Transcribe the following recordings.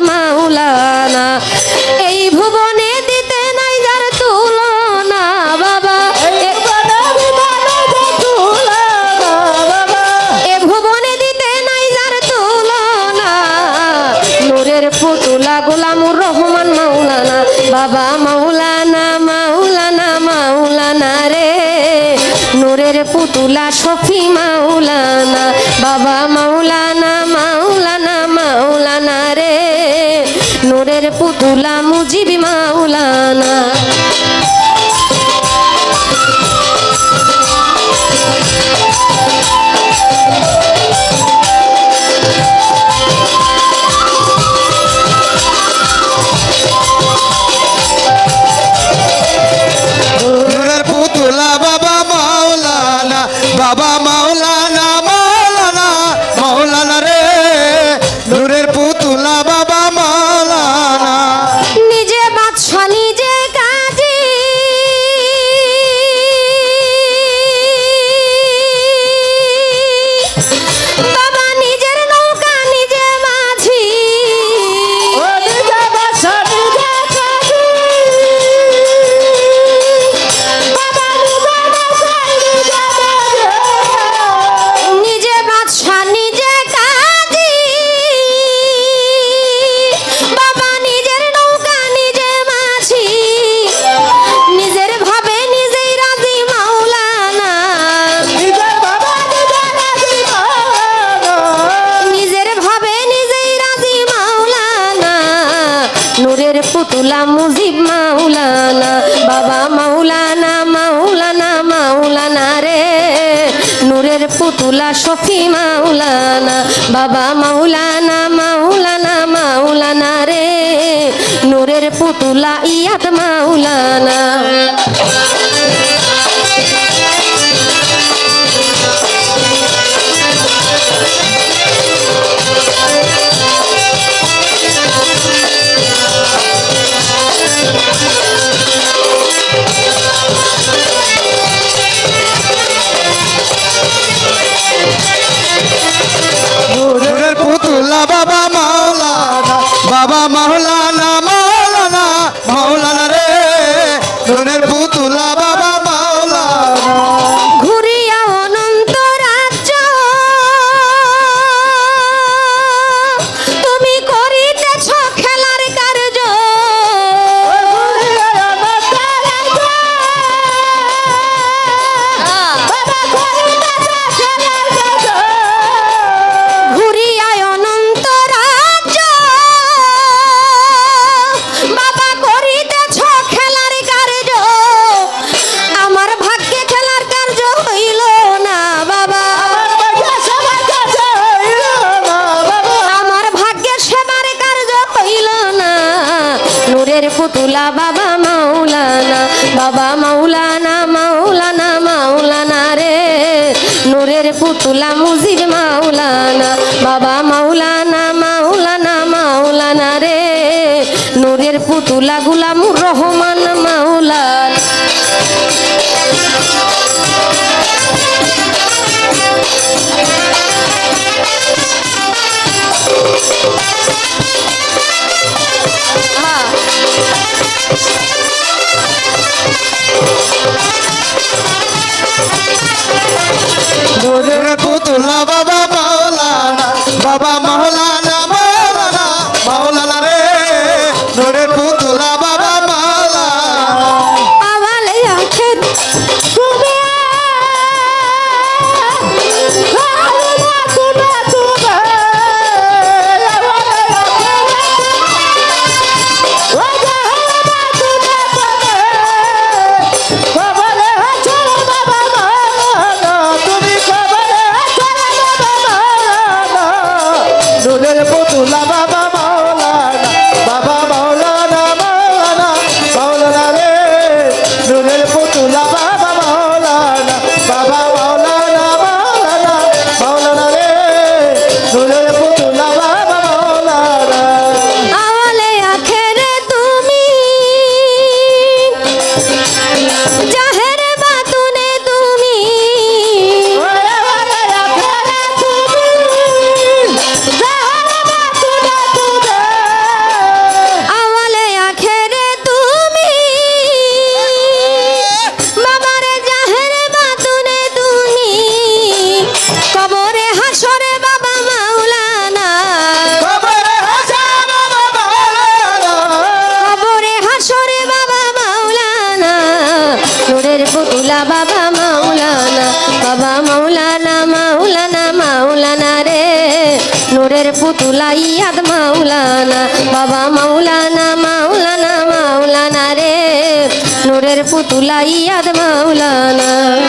মাওলানা। এই ভুবনে দিতে নাই যার তুলনা বাবা। এ- এ ভুবনে দিতে নাই যার তুলনা। নূরের পুতুলা গোলামুর রহমান মাওলানা বাবা মাওলানা মাওলানা মাওলানা রে। নূরের পুতুলা শফি মাওলানা বাবা মাওলানা পুতুলা মুজিব নূরের পুতুলা মুজিব মাওলানা, বাবা মাওলানা মাওলানা মাওলানা রে। নূরের পুতুলা শফি মাওলানা, বাবা মাওলানা মাওলানা মাওলানা রে। নূরের পুতুলা ইয়াদ মাওলানা বাবা মাওলানা পুতুলা বাবা মাওলানা বাবা মাওলানা মাওলানা মাওলানা রে। নূরের পুতুলা মুজির মাওলানা, বাবা মাওলানা মাওলানা মাওলানা রে। নূরের পুতুলা গুলামুর রহমান পুতুলা বাবা। বাবা মাওলানা বাবা মাওলানা মাওলানা মাওলানা রে। নূরের পুতুলা ইয়াদ মাওলানা, বাবা মাওলানা মাওলানা মাওলানা রে। নূরের পুতুলা ইয়াদ মাওলানা।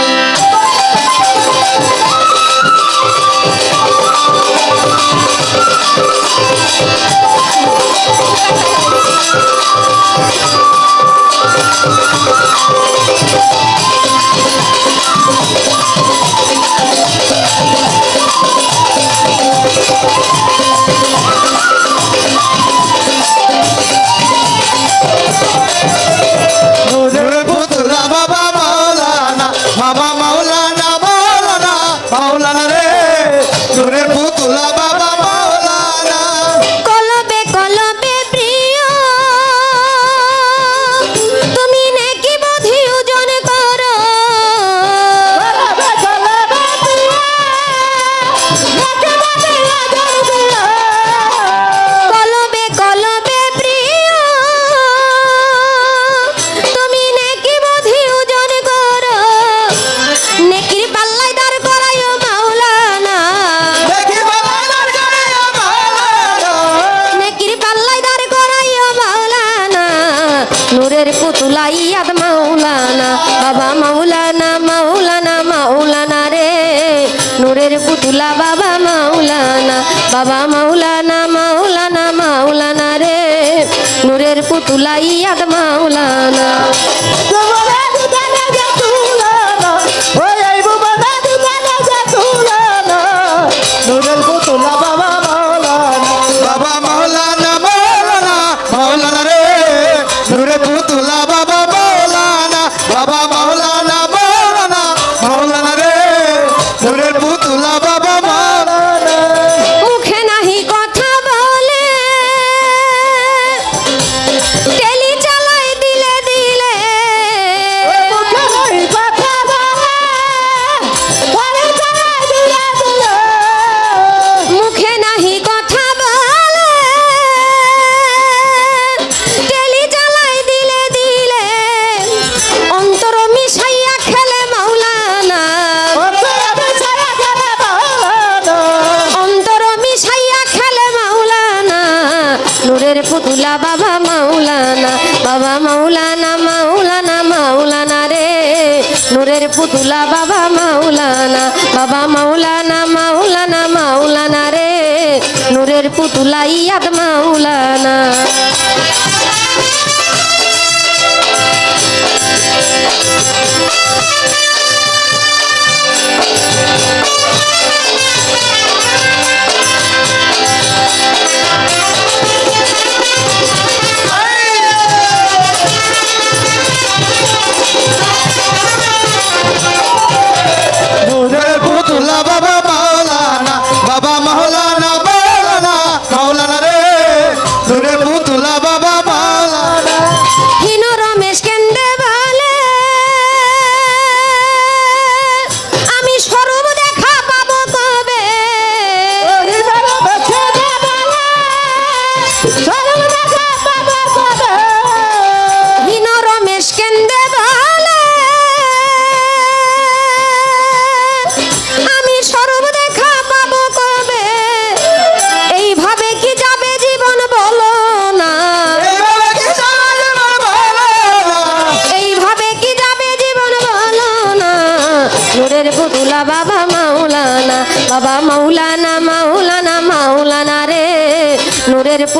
পুতুলা মাওলানা, বাবা মাওলানা মাওলানা মাওলানা রে। নূরের পুতুলা, বাবা মাওলানা বাবা মাওলানা মাওলানা মাওলানা রে। নূরের পুতুলা মাওলানা। পুতুলা বাবা মাওলানা বাবা মাওলানা মাওলানা মাওলানা রে। নূরের পুতুলা বাবা মাওলানা বাবা মাওলানা মাওলানা মাওলানা রে। নূরের পুতুলা ইয়াদ মাওলানা।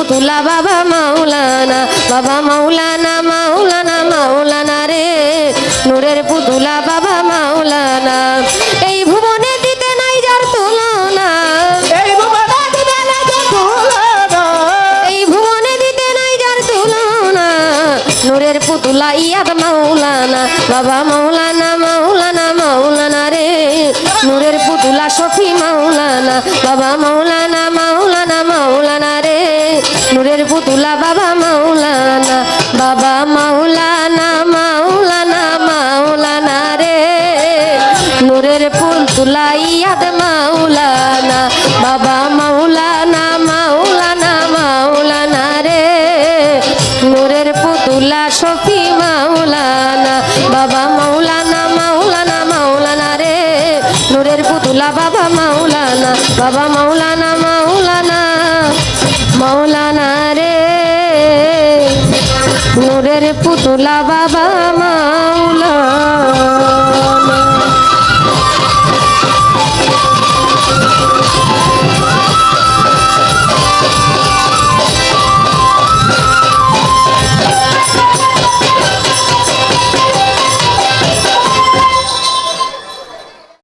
পুতুলা বাবা মাওলানা বাবা মাওলানা মাওলানা মাওলানা রে। নূরের পুতুলা বাবা মাওলানা। এই ভুবনে দিতে নাই যার তুলনা। এই ভুবনে দিবে না যে তুলনা। এই ভুবনে দিতে নাই যার তুলনা। নূরের পুতুলা ইয়াদ মাওলানা বাবা মাওলানা মাওলানা মাওলানা রে। নূরের পুতুলা সফি মাওলানা বাবা মাওলানা নূরের পুতুলা বাবা মাওলানা বাবা মাওলানা মাওলানা মাওলানা রে। নূরের পুতুলা ইয়াদ মাওলানা পুতলা বাবা মাওলা